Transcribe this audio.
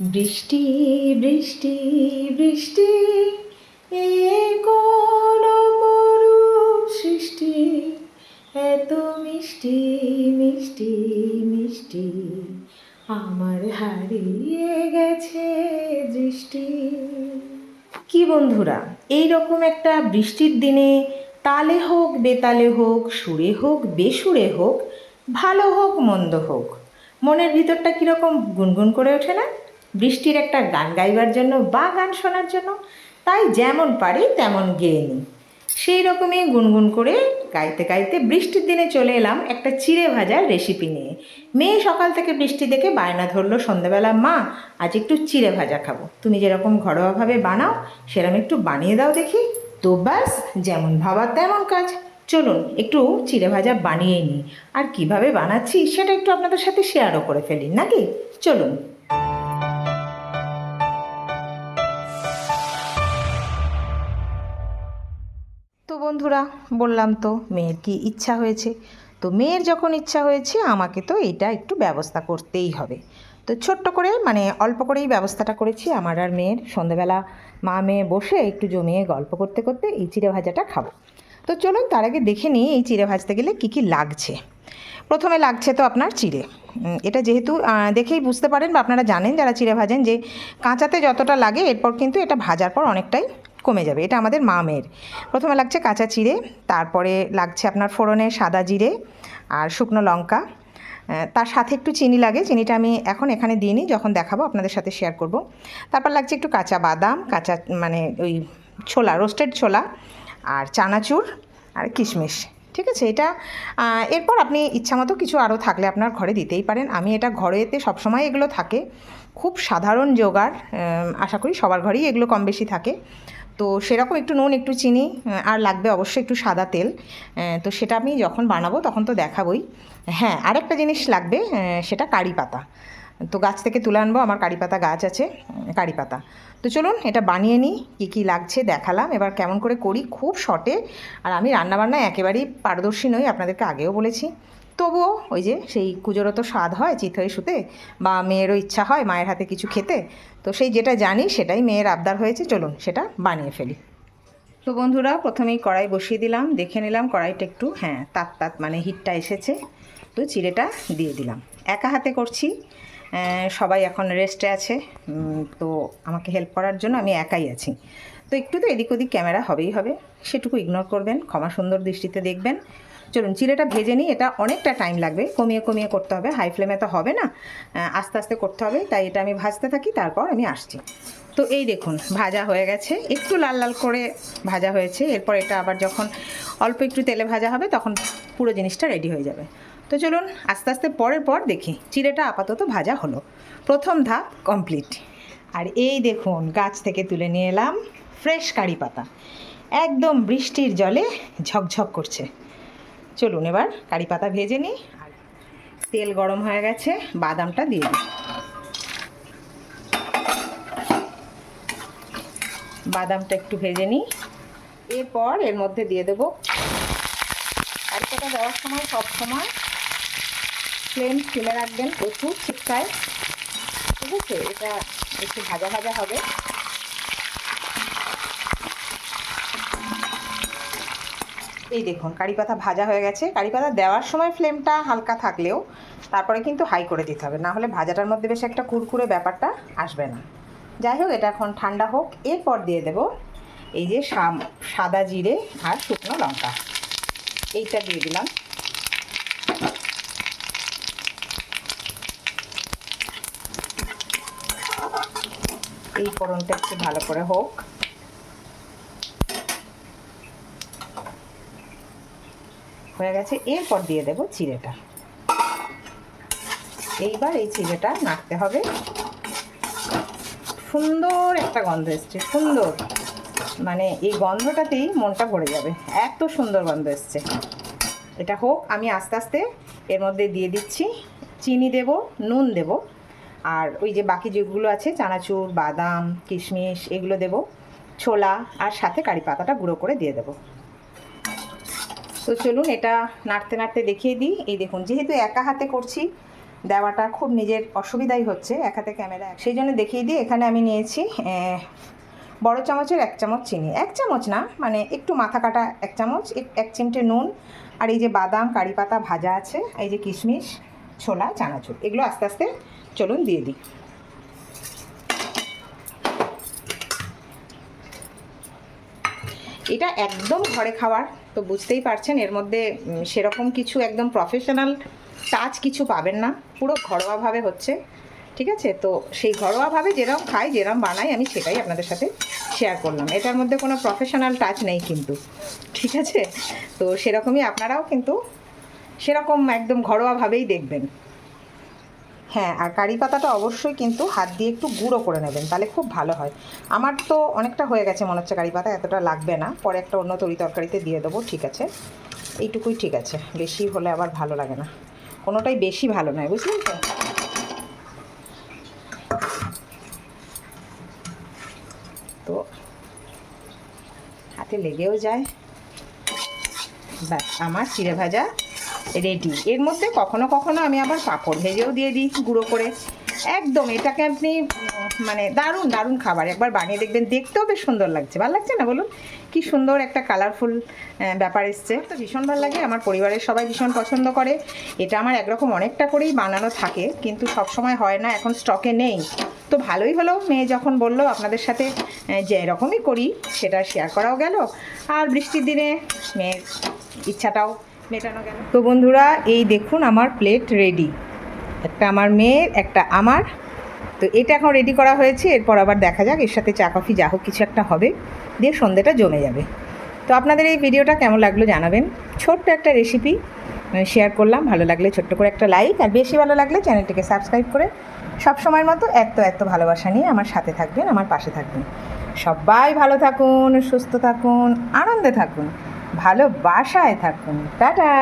বৃষ্টি বৃষ্টি বৃষ্টি, এ কোন সৃষ্টি? এত মিষ্টি মিষ্টি মিষ্টি, আমার হারিয়ে গেছে দৃষ্টি। কি বন্ধুরা এই রকম একটা বৃষ্টির দিনে তালে হোক, বেতালে হোক, সুরে হোক, বেসুরে হোক, ভালো হোক, মন্দ হোক, মনের ভিতরটা কীরকম গুনগুন করে ওঠে না? বৃষ্টির একটা গান গাইবার জন্য বা গান শোনার জন্য, তাই যেমন পারি তেমন গেয়ে নিই। সেই রকমই গুনগুন করে গাইতে গাইতে বৃষ্টির দিনে চলে এলাম একটা চিড়ে ভাজার রেসিপি নিয়ে। মেয়ে সকাল থেকে বৃষ্টি দেখে বায়না ধরলো, সন্ধ্যাবেলা, মা, আজ একটু চিড়ে ভাজা খাব। তুমি যেরকম ঘরোয়াভাবে বানাও সেরকম একটু বানিয়ে দাও দেখি। তো ব্যাস, যেমন ভাবা তেমন কাজ। চলুন, একটু চিড়ে ভাজা বানিয়ে নিই। আর কীভাবে বানাচ্ছি, সেটা একটু আপনাদের সাথে শেয়ারও করে ফেলি, নাকি? চলুন। বন্ধুরা, বললাম তো, মেয়ের কি ইচ্ছা হয়েছে? তো মেয়ের যখন ইচ্ছা হয়েছে, আমাকে তো এটা একটু ব্যবস্থা করতেই হবে। তো ছোট্ট করে মানে অল্প করেই ব্যবস্থাটা করেছি আমার আর মেয়ের। সন্ধেবেলা মা মেয়ে বসে একটু জমিয়ে গল্প করতে করতে এই চিড়ে ভাজাটা খাব। তো চলুন, তার আগে দেখে নিই এই চিড়ে ভাজতে গেলে কী কী লাগছে। প্রথমে লাগছে তো আপনার চিড়ে। এটা যেহেতু দেখেই বুঝতে পারেন বা আপনারা জানেন যারা চিড়ে ভাজেন যে কাঁচাতে যতটা লাগে, এরপর কিন্তু এটা ভাজার পর অনেকটাই কমে যাবে, এটা আমাদের মা মেয়ের প্রথমে লাগছে কাঁচা চিড়ে, তারপরে লাগছে আপনার ফোড়নে সাদা জিরে আর শুকনো লঙ্কা। তার সাথে একটু চিনি লাগে, চিনিটা আমি এখন এখানে দিইনি, যখন দেখাবো আপনাদের সাথে শেয়ার করব। তারপর লাগছে একটু কাঁচা বাদাম, কাঁচা মানে ওই ছোলা রোস্টেড ছোলা আর চানাচুর আর কিশমিশ, ঠিক আছে? এটা এরপর আপনি ইচ্ছামতো কিছু আরও থাকলে আপনার ঘরে দিতেই পারেন। আমি এটা ঘরেতে সবসময় এগুলো থাকে। খুব সাধারণ জোগাড় আশা করি সবার ঘরেই এগুলো কম বেশি থাকে। তো সেরকম একটু নুন, একটু চিনি আর লাগবে অবশ্যই একটু সাদা তেল। তো সেটা আমি যখন বানাবো তখন তো দেখাবই। হ্যাঁ আরেকটা জিনিস লাগবে সেটা কারি পাতা। তো গাছ থেকে তুলে আনব, আমার কারি পাতা গাছ আছে কারি পাতা। তো চলুন এটা বানিয়ে নিই, কী কী লাগছে দেখালাম। এবার কেমন করে করি, খুব শর্টে। আর আমি রান্নাবান্নায় একেবারেই পারদর্শী নই, আপনাদেরকে আগেও বলেছি। তবুও ওই যে সেই কুজোরও তো স্বাদ হয় চিত হয়ে শুতে বা মেয়েরও ইচ্ছা হয় মায়ের হাতে কিছু খেতে, তো সেই যেটা জানি সেটাই মেয়ের আবদার হয়েছে, চলুন সেটা বানিয়ে ফেলি। তো বন্ধুরা, প্রথমেই কড়াই বসিয়ে দিলাম, দেখে নিলাম কড়াইটা একটু হ্যাঁ তাত তাত মানে হিটটা এসেছে, তো চিড়েটা দিয়ে দিলাম। একা হাতে করছি সবাই এখন রেস্টে আছে তো আমাকে হেল্প করার জন্য আমি একাই আছি। তো একটু তো এদিক ওদিক ক্যামেরা হবেই হবে, সেটুকু ইগনোর করবেন, ক্ষমা সুন্দর দৃষ্টিতে দেখবেন। চলুন চিড়েটা ভেজে নিই, এটা অনেকটা টাইম লাগবে। কমিয়ে কমিয়ে করতে হবে হাই ফ্লেমে তো হবে না। আস্তে আস্তে করতে হবে, তাই এটা আমি ভাজতে থাকি, তারপর আমি আসছি। তো এই দেখুন, ভাজা হয়ে গেছে। একটু লাল লাল করে ভাজা হয়েছে, এরপর এটা আবার যখন অল্প একটু তেলে ভাজা হবে, তখন পুরো জিনিসটা রেডি হয়ে যাবে। তো চলুন, আস্তে আস্তে পরের পর দেখি চিড়েটা আপাতত ভাজা হলো। প্রথম ধাপ কমপ্লিট আর এই দেখুন, গাছ থেকে তুলে নিয়ে এলাম ফ্রেশ কারি পাতা। একদম বৃষ্টির জলে ঝকঝক করছে। চলুন এবার কারি পাতা ভেজে নিই। আর তেল গরম হয়ে গেছে, বাদামটা দিয়ে দিই। বাদামটা একটু ভেজে নিই। এরপর এর মধ্যে দিয়ে দেবো কারিপাতা দেওয়ার সময় সব সময় ফ্লেম ফিমে রাখবেন প্রচুর ছিটকায় ঠিক আছে? এটা একটু ভাজা ভাজা হবে। এই দেখুন, কারি পাতা ভাজা হয়ে গেছে। কারি পাতা দেওয়ার সময় ফ্লেমটা হালকা থাকলেও তারপরে কিন্তু হাই করে দিতে হবে। না হলে ভাজাটার মধ্যে বেশ একটা কুরকুরে ব্যাপারটা আসবে না। যাই হোক, এটা এখন ঠান্ডা হোক। এরপর দিয়ে দেব এই যে সাদা জিরে আর শুকনো লঙ্কা। এইটা দিয়ে দিলাম। এই ফোড়নটা একটু ভালো করে হোক। হয়ে গেছে। এরপর দিয়ে দেব চিড়েটা এইবার এই চিড়েটা নাড়তে হবে। সুন্দর একটা গন্ধ এসছে, সুন্দর। মানে এই গন্ধটাতেই মনটা ভরে যাবে। এত সুন্দর গন্ধ এসছে। এটা হোক, আমি আস্তে আস্তে এর মধ্যে দিয়ে দিচ্ছি। চিনি দেব, নুন দেব, আর ওই যে বাকি যেগুলো আছে, চানাচুর, বাদাম, কিশমিশ, এগুলো দেব। ছোলা, আর সাথে কারি পাতাটা গুঁড়ো করে দিয়ে দেবো। তো চলুন এটা নাড়তে নাড়তে দেখিয়ে দিই। এই দেখুন, যেহেতু একা হাতে করছি, দেওয়াটা খুব নিজের অসুবিধাই হচ্ছে, এক হাতে ক্যামেরা সেই জন্য দেখিয়ে দিই, এখানে আমি নিয়েছি বড় চামচের এক চামচ চিনি। এক চামচ না মানে একটু মাথা কাটা এক চামচ এক- চিমটে নুন, আর এই যে বাদাম, কারি পাতা ভাজা আছে, এই যে কিশমিশ, ছোলা, চানাচুর, এগুলো আস্তে আস্তে চলুন দিয়ে দিই। এটা একদম ঘরে খাওয়ার, তো বুঝতেই পারছেন, এর মধ্যে সেরকম কিছু একদম প্রফেশনাল টাচ কিছু পাবেন না, পুরো ঘরোয়াভাবে হচ্ছে, ঠিক আছে? তো সেই ঘরোয়াভাবে যেরকম খাই যেরকম বানাই, আমি সেটাই আপনাদের সাথে শেয়ার করলাম। এটার মধ্যে কোনো প্রফেশনাল টাচ নেই কিন্তু, ঠিক আছে? তো সেরকমই আপনারাও কিন্তু সেরকম একদম ঘরোয়াভাবেই দেখবেন। হ্যাঁ আর কারি পাতাটা অবশ্যই কিন্তু হাত দিয়ে একটু গুঁড়ো করে নেবেন, তাহলে খুব ভালো হয়। আমার তো অনেকটা হয়ে গেছে মনে হচ্ছে কারি পাতা, এতটা লাগবে না। পরে একটা অন্য তরি তরকারিতে দিয়ে দেবো, ঠিক আছে? এইটুকুই ঠিক আছে, বেশি হলে আবার ভালো লাগে না। কোনোটাই বেশি ভালো নয়, বুঝলেন তো? তো হাতে লেগেও যায়। ব্যাস, আমার চিড়ে ভাজা রেডি এর মধ্যে কখনো কখনো আমি আবার পাঁপড় ভেজেও দিয়ে দিই গুঁড়ো করে। একদম, এটাকে আপনি মানে দারুণ দারুণ খাবার। একবার বানিয়ে দেখবেন, দেখতেও বেশ সুন্দর লাগছে। ভালো লাগছে না বলুন? কি সুন্দর একটা কালারফুল ব্যাপার এসছে। তো ভীষণ ভালো লাগে। আমার পরিবারের সবাই ভীষণ পছন্দ করে। এটা আমার একরকম অনেকটা করেই বানানো থাকে, কিন্তু সব সময় হয় না, এখন স্টকে নেই। তো ভালোই হলো। মেয়ে যখন বলল আপনাদের সাথে যে এরকমই করি, সেটা শেয়ার করাও গেল। আর বৃষ্টির দিনে মেয়ের ইচ্ছাটাও তো বন্ধুরা, এই দেখুন আমার প্লেট রেডি একটা আমার মেয়ের, একটা আমার। তো এটা এখন রেডি করা হয়েছে, এরপর আবার দেখা যাক, এর সাথে চা, কফি, যা হোক কিছু একটা হবে। দিয়ে সন্ধ্যেটা জমে যাবে। তো আপনাদের এই ভিডিওটা কেমন লাগল জানাবেন। ছোট্ট একটা রেসিপি শেয়ার করলাম। ভালো লাগলে ছোট্ট করে একটা লাইক আর বেশি ভালো লাগলে চ্যানেলটিকে সাবস্ক্রাইব করে সব সময়ের মতো এত এত ভালোবাসা নিয়ে আমার সাথে থাকবেন, আমার পাশে থাকবেন। সবাই ভালো থাকুন, সুস্থ থাকুন, আনন্দে থাকুন। ভালোবাসায় থাকুন। টাটা!